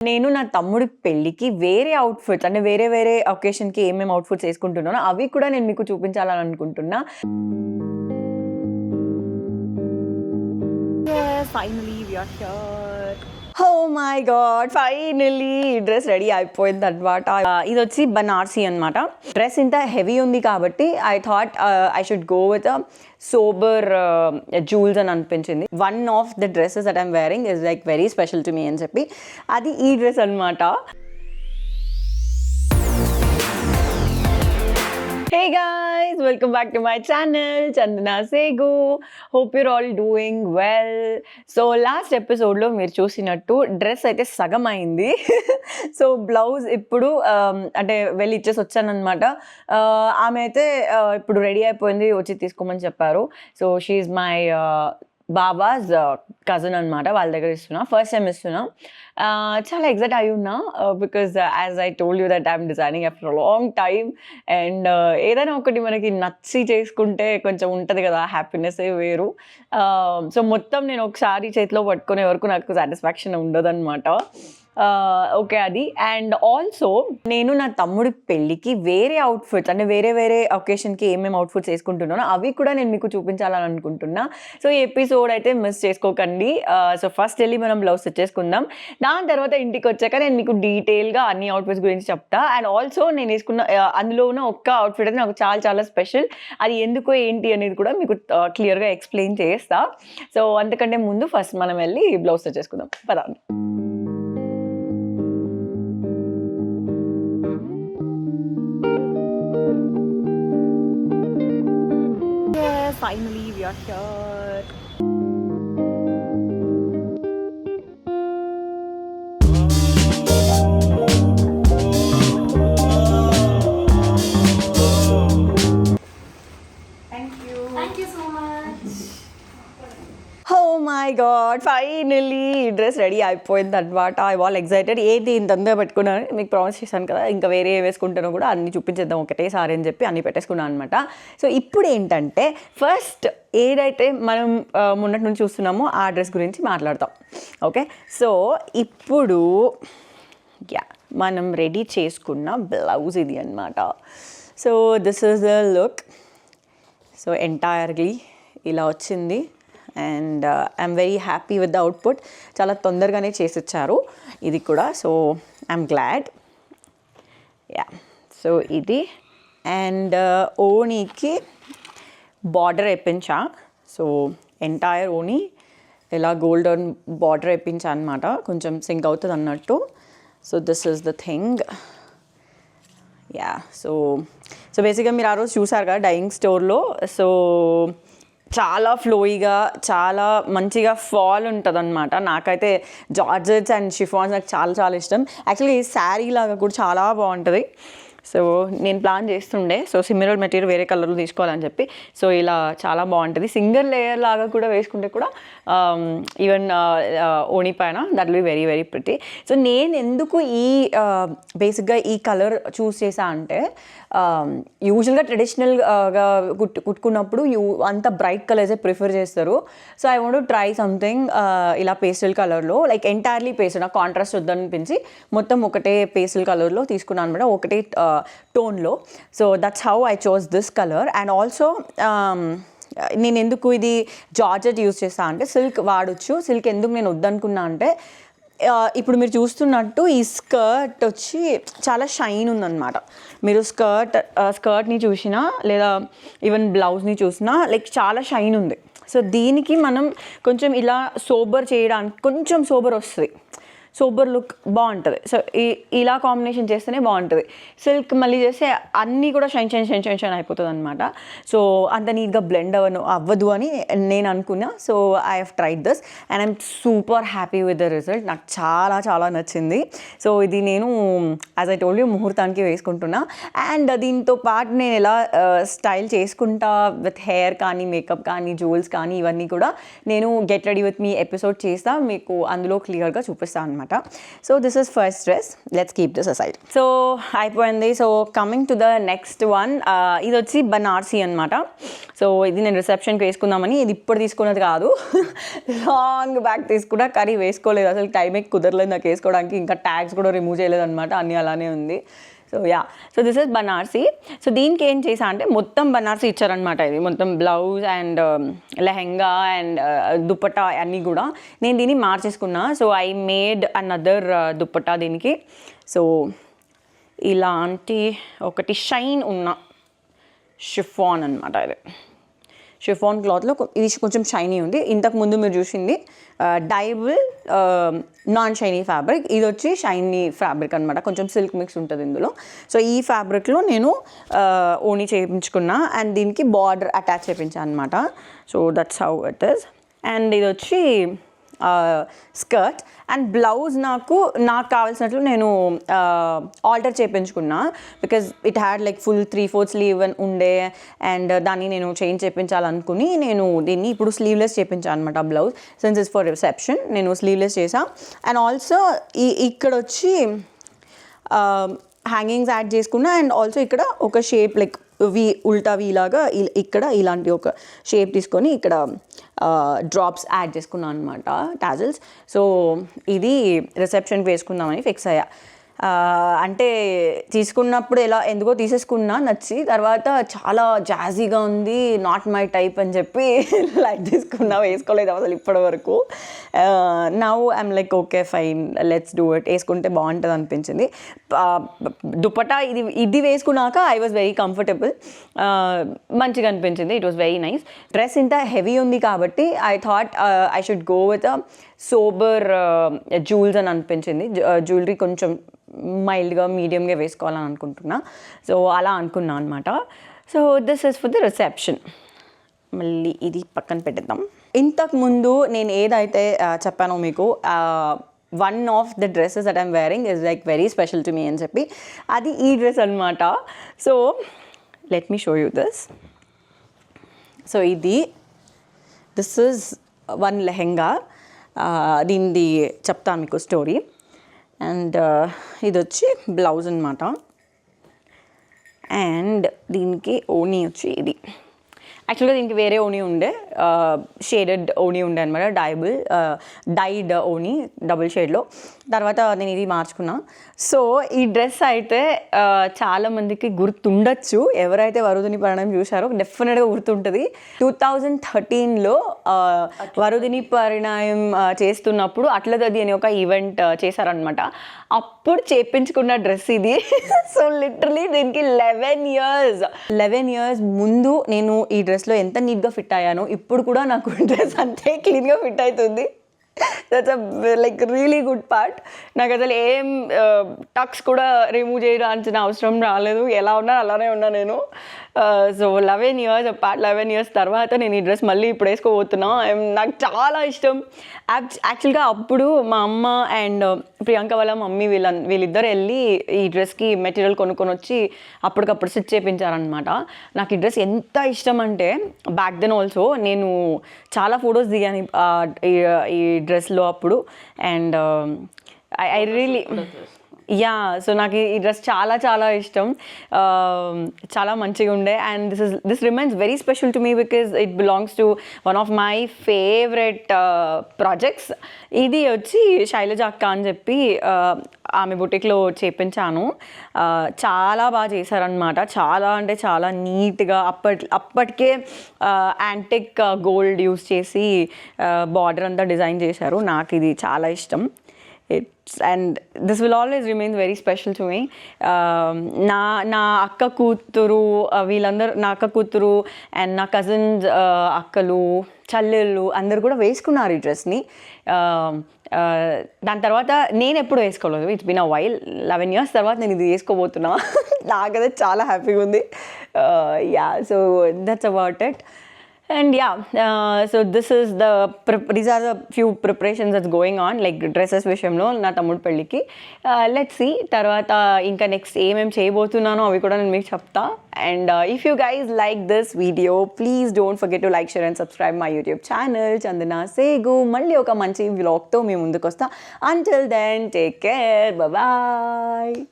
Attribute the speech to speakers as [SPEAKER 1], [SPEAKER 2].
[SPEAKER 1] నేను నా తమ్ముడి పెళ్ళికి వేరే అవుట్‌ఫిట్స్ అంటే వేరే వేరే ఒకేషన్కి ఏమేమి అవుట్‌ఫిట్స్ వేసుకుంటున్నానో అవి కూడా నేను మీకు చూపించాలని అనుకుంటున్నా.
[SPEAKER 2] Finally finally we
[SPEAKER 1] oh my god! Finally dress ready అయిపోయింది అనమాట ఇది వచ్చి బనార్సీ అనమాట. డ్రెస్ ఇంత హెవీ ఉంది కాబట్టి I thought I should go with sober jewels అని అనిపించింది. One of the dresses that I'm wearing is like very special to me అని చెప్పి అది ఈ డ్రెస్ అనమాట. Hey guys! Welcome back to my channel Chandana Segu. Hope you're all doing well. So last ఎపిసోడ్‌లో మీరు చూసినట్టు డ్రెస్ అయితే సగం అయింది. సో బ్లౌజ్ ఇప్పుడు um, అంటే వెళ్ళి ఇచ్చేసి వచ్చానమాట uh, ఆమె అయితే uh, ఇప్పుడు రెడీ అయిపోయింది వచ్చి తీసుకోమని చెప్పారు. సో షీఈ్ మై బాబాస్ కజిన్ అనమాట. వాళ్ళ దగ్గర ఇస్తున్నా. ఫస్ట్ టైం ఇస్తున్నా. చాలా ఎగ్జైట్ అయి ఉన్నా. Because as I told you that I'm designing after long time. And ఏదైనా ఒకటి మనకి నచ్చి చేసుకుంటే కొంచెం ఉంటుంది కదా! హ్యాపీనెస్ వేరు. సో మొత్తం నేను ఒకసారి చేతిలో పట్టుకునే వరకు నాకు సాటిస్ఫాక్షన్ ఉండదనమాట. ఓకే అది. అండ్ ఆల్సో నేను నా తమ్ముడి పెళ్ళికి వేరే అవుట్‌ఫిట్స్ అంటే వేరే వేరే ఒకేషన్కి ఏమేమి అవుట్‌ఫిట్స్ వేసుకుంటున్నానో అవి కూడా నేను మీకు చూపించాలని అనుకుంటున్నా. సో ఈ ఎపిసోడ్ అయితే మిస్ చేసుకోకండి. సో ఫస్ట్ వెళ్ళి మనం బ్లౌజ్ సెట్ చేసుకుందాం. దాని తర్వాత ఇంటికి వచ్చాక నేను మీకు డీటెయిల్‌గా అన్ని అవుట్‌ఫిట్స్ గురించి చెప్తా. అండ్ ఆల్సో నేను వేసుకున్న అందులో ఉన్న ఒక్క అవుట్‌ఫిట్ అయితే నాకు చాలా చాలా స్పెషల్. అది ఎందుకు ఏంటి అనేది కూడా మీకు క్లియర్‌గా ఎక్స్‌ప్లెయిన్ చేస్తా. సో అంతకంటే ముందు ఫస్ట్ మనం వెళ్ళి బ్లౌజ్ సెట్ చేసుకుందాం. పదండి.
[SPEAKER 2] finally we are here.
[SPEAKER 1] Thank you.
[SPEAKER 2] Thank you so much.
[SPEAKER 1] My god! Finally dress ready అయిపోయింది అనమాట ఐ వాల్ ఎగ్జైటెడ్ ఏది ఇంత తొందరగా పెట్టుకున్నానని మీకు ప్రామిస్ చేశాను కదా! ఇంకా వేరే ఏ వేసుకుంటానో కూడా అన్ని చూపించేద్దాం ఒకటేసారి అని చెప్పి అన్ని పెట్టేసుకున్నాను అనమాట. సో ఇప్పుడు ఏంటంటే ఫస్ట్ ఏదైతే మనం మొన్నటి నుంచి చూస్తున్నామో ఆ డ్రెస్ గురించి మాట్లాడతాం. ఓకే. సో ఇప్పుడు యా మనం రెడీ చేసుకున్న బ్లౌజ్ ఇది అనమాట. So this is the look. So entirely ఇలా వచ్చింది. And I'm very happy with the output. చాలా తొందరగానే చేసిచ్చారు ఇది కూడా. So I'm glad. Yeah so ఇది అండ్ ఓనీకి బార్డర్ వేయించా సో ఎంటైర్ ఓనీ ఇలా గోల్డెన్ బార్డర్ వేయించా అనమాట. కొంచెం సింక్ అవుతుంది అన్నట్టు. So this is the thing. Yeah so so బేసిక్‌గా మీరు ఆ రోజు చూసారు కదా! డైయింగ్ స్టోర్‌లో. సో చాలా ఫ్లోయిగా చాలా మంచిగా ఫాల్ ఉంటదనమాట. నాకైతే జార్జెట్స్ అండ్ షిఫాన్స్ నాకు చాలా చాలా ఇష్టం. యాక్చువల్లీ శారీ లాగా కూడా చాలా బాగుంటుంది సో నేను ప్లాన్ చేస్తుండే. సో సిమిలర్ మెటీరియల్ వేరే కలర్‌లో తీసుకోవాలని చెప్పి. సో ఇలా చాలా బాగుంటుంది సింగిల్ లేయర్ లాగా కూడా వేసుకుంటే కూడా ఈవెన్ ఓణి పైన that be very very pretty. So నేను ఎందుకు ఈ బేసిక్‌గా ఈ కలర్ చూస్ చేసా అంటే యూజువల్‌గా ట్రెడిషనల్గా కుట్టు కుట్టుకున్నప్పుడు యూ అంత బ్రైట్ కలర్సే ప్రిఫర్ చేస్తారు. So I want try something ఇలా పేస్టల్ కలర్‌లో లైక్ ఎంటైర్‌లీ పేస్టల్ నాకు కాంట్రాస్ట్ వద్దనిపించి మొత్తం ఒకటే పేస్టల్ కలర్‌లో తీసుకున్నాను అనమాట. ఒకటే టోన్‌లో. So that's how I chose this colour. And also నేను ఎందుకు ఇది జార్జెట్ యూజ్ చేస్తా అంటే సిల్క్ వాడొచ్చు. సిల్క్ ఎందుకు నేను వద్దనుకున్నా అంటే ఇప్పుడు మీరు చూస్తున్నట్టు ఈ స్కర్ట్ వచ్చి చాలా షైన్ ఉందన్నమాట మీరు స్కర్ట్ స్కర్ట్‌ని చూసినా లేదా ఈవెన్ బ్లౌజ్‌ని చూసినా లైక్ చాలా షైన్ ఉంది. సో దీనికి మనం కొంచెం ఇలా సోబర్ చేయడానికి కొంచెం సోబర్ వస్తుంది సూపర్ లుక్ బాగుంటుంది సో ఈ ఇలా కాంబినేషన్ చేస్తేనే బాగుంటుంది సిల్క్ మళ్ళీ చేస్తే అన్నీ కూడా shine shine shine shine shine అయిపోతదనమాట. So అంత నీట్‌గా బ్లెండ్ అవ్వను అవ్వదు అని నేను అనుకున్నా. So I have tried this and I'm super happy with the result. నాకు చాలా చాలా నచ్చింది. సో ఇది నేను యాజ్ ఐ టోల్డ్ యూ ముహూర్తానికి వేసుకుంటున్నా. అండ్ దీంతో పాటు నేను ఎలా స్టైల్ చేసుకుంటా విత్ హెయిర్ కానీ, మేకప్ కానీ, జ్యువెల్స్ కానీ ఇవన్నీ కూడా నేను get ready with me episode చేస్తా. మీకు అందులో క్లియర్‌గా చూపిస్తాను అనమాట. So this is first dress let's keep this aside so అయిపోయింది. So coming to the next one ఇది వచ్చి బనార్సీ అనమాట సో ఇది నేను రిసెప్షన్కి వేసుకుందామని ఇది ఇప్పుడు తీసుకున్నది కాదు. లాంగ్ బ్యాక్ తీసుకున్నా కానీ వేసుకోలేదు. అసలు టైమే కుదరలేదు నాకు వేసుకోవడానికి. ఇంకా ట్యాగ్స్ కూడా రిమూవ్ చేయలేదు అనమాట అన్నీ అలానే ఉంది. So yeah so this is Banarasi so దీనికి ఏం చేసా అంటే మొత్తం బనార్సీ ఇచ్చారనమాట ఇది. మొత్తం blouse and um, lehenga and uh, dupatta అన్నీ కూడా నేను దీన్ని మార్చేసుకున్నా. So I made another dupatta దీనికి. సో ఇలాంటి ఒకటి షైన్ ఉన్న షిఫాన్ అనమాట ఇది. షిఫాన్ క్లాత్లో ఇది కొంచెం షైనీ ఉంది. ఇంతకు ముందు మీరు చూసింది డైబుల్ నాన్ షైనీ ఫ్యాబ్రిక్. ఇది వచ్చి షైనీ ఫ్యాబ్రిక్ అనమాట కొంచెం సిల్క్ మిక్స్ ఉంటుంది ఇందులో. సో ఈ ఫ్యాబ్రిక్లో నేను ఆ, చేయించుకున్నా అండ్ దీనికి బార్డర్ అటాచ్ చేయించాను అనమాట so that's how it is and ఇది వచ్చి స్కర్ట్ అండ్ బ్లౌజ్ నాకు నాకు కావాల్సినట్లు నేను ఆల్టర్ చేయించుకున్నా because it had like full three four sleeve ఉండే. అండ్ దాన్ని నేను చేంజ్ చేయించాలనుకుని నేను దీన్ని ఇప్పుడు స్లీవ్లెస్ చేయించాను అనమాట blouse. Since is for reception నేను స్లీవ్లెస్ చేసా అండ్ ఆల్సో ఈ ఇక్కడ వచ్చి హ్యాంగింగ్స్ యాడ్ చేసుకున్నా. అండ్ ఆల్సో ఇక్కడ ఒక షేప్ లైక్ వి ఉల్టా వీలాగా ఇక్కడ ఇలాంటి ఒక షేప్ తీసుకొని ఇక్కడ డ్రాప్స్ యాడ్ చేసుకున్నాను అనమాట టాజల్స్ సో ఇది రిసెప్షన్కి వేసుకుందామని ఫిక్స్ అయ్యా. అంటే తీసుకున్నప్పుడు ఎలా ఎందుకో తీసేసుకున్నా నచ్చి తర్వాత చాలా జాజీగా ఉంది నాట్ మై టైప్ అని చెప్పి లైక్ తీసుకున్నా వేసుకోలేదు అసలు ఇప్పటి వరకు. Now I'm like okay fine let's do it వేసుకుంటే బాగుంటుంది అనిపించింది. ఆ, ఇది ఇది వేసుకున్నాక ఐ వాజ్ వెరీ కంఫర్టబుల్ మంచిగా అనిపించింది. It was very nice dress ఇంత హెవీ ఉంది కాబట్టి I thought I should go with sober jewels అని అనిపించింది. జ్యువెలరీ కొంచెం మైల్డ్గా మీడియంగా వేసుకోవాలని అనుకుంటున్నా. సో అలా అనుకున్నా అనమాట so this is for the reception మళ్ళీ ఇది పక్కన పెట్టేద్దాం. ఇంతకుముందు నేను ఏదైతే చెప్పానో మీకు one of the dresses that I'm wearing is like very special to me అని చెప్పి అది ఈ డ్రెస్ అనమాట so let me show you this so ఇది దిస్ ఇస్ వన్ లెహెంగా దీనిది చెప్తాను మీకు స్టోరీ అండ్ ఇది వచ్చి బ్లౌజ్ అనమాట అండ్ దీనికి ఓనీ వచ్చి ఇది. యాక్చువల్గా దీనికి వేరే ఓనీ ఉండే. షేడెడ్ ఓనీ ఉండే అనమాట డైబుల్ డైడ్ ఓనీ డబుల్ షేడ్లో తర్వాత నేను ఇది మార్చుకున్నా. సో ఈ డ్రెస్ అయితే ఆ, చాలా మందికి గుర్తుండొచ్చు. ఎవరైతే వరుదిని పరిణయం చూశారో డెఫినెట్గా గుర్తుంటుంది. టూ థౌజండ్ థర్టీన్లో వరుదిని పరిణయం చేస్తున్నప్పుడు అట్లదది అని ఒక ఈవెంట్ చేశారనమాట అప్పుడు చేపించుకున్న డ్రెస్ ఇది. సో లిటరలీ దీనికి లెవెన్ ఇయర్స్ లెవెన్ ఇయర్స్ ముందు నేను ఈ డ్రెస్లో ఎంత నీట్గా ఫిట్ అయ్యానో ఇప్పుడు కూడా నాకు డ్రెస్ అంతే క్లీన్గా ఫిట్ అవుతుంది. That's a like really good part నాకు అసలు ఏం టక్స్ కూడా రిమూవ్ చేయడానికి అవసరం రాలేదు. ఎలా ఉన్నా అలానే ఉన్నా నేను. So eleven years part eleven years తర్వాత నేను ఈ డ్రెస్ మళ్ళీ ఇప్పుడు వేసుకోబోతున్నా. నాకు చాలా ఇష్టం. యాక్చువల్గా అప్పుడు మా అమ్మ అండ్ ప్రియాంక వాళ్ళ మమ్మీ వీళ్ళ వీళ్ళిద్దరు వెళ్ళి ఈ డ్రెస్కి మెటీరియల్ కొనుక్కొని వచ్చి అప్పటికప్పుడు స్టిచ్ చేయించారనమాట నాకు ఈ డ్రెస్ ఎంత ఇష్టం అంటే బ్యాక్ దెన్ ఆల్సో నేను చాలా ఫొటోస్ దిగాను. ఈ డ్రెస్లో అప్పుడు and I I really yeah so నాకు ఈ- డ్రెస్ చాలా చాలా ఇష్టం. Um, చాలా మంచిగా ఉండే. And this is this remains very special to me because it belongs to one of my favourite projects ఇది వచ్చి శైలజ అక్క అని చెప్పి uh, ఆమె బుటిక్లో చేపించాను. Uh, చాలా బాగా చేశారనమాట చాలా అంటే చాలా నీట్గా అప్పట్ అప్పటికే యాంటిక్ గోల్డ్ యూస్ చేసి uh, బార్డర్ అంతా డిజైన్ చేశారు. నాకు ఇది చాలా ఇష్టం. It's and this will always remain very special to me నా నా అక్క కూతురు వీళ్ళందరూ నా అక్క కూతురు అండ్ నా కజిన్స్ అక్కలు చల్లెళ్ళు అందరు కూడా వేసుకున్నారు ఈ డ్రెస్ని. Um, దాని తర్వాత నేను ఎప్పుడు వేసుకోలేదు. It's been a while eleven years తర్వాత నేను ఇది వేసుకోబోతున్నా. నాకైతే చాలా హ్యాపీగా ఉంది. Yeah so that's about it and yeah so this is the these are the few preparations that's going on like dresses విషయంలో నా తమ్ముడు పెళ్ళికి. Uh, లెట్ సి తర్వాత ఇంకా నెక్స్ట్ ఏమేమి చేయబోతున్నానో అవి కూడా నేను మీకు చెప్తా. And if you guys like this video please don't forget to like share and subscribe my YouTube channel Chandana Segu మళ్ళీ ఒక మంచి వ్లాగ్తో మేము ముందుకు వస్తా until then take care bye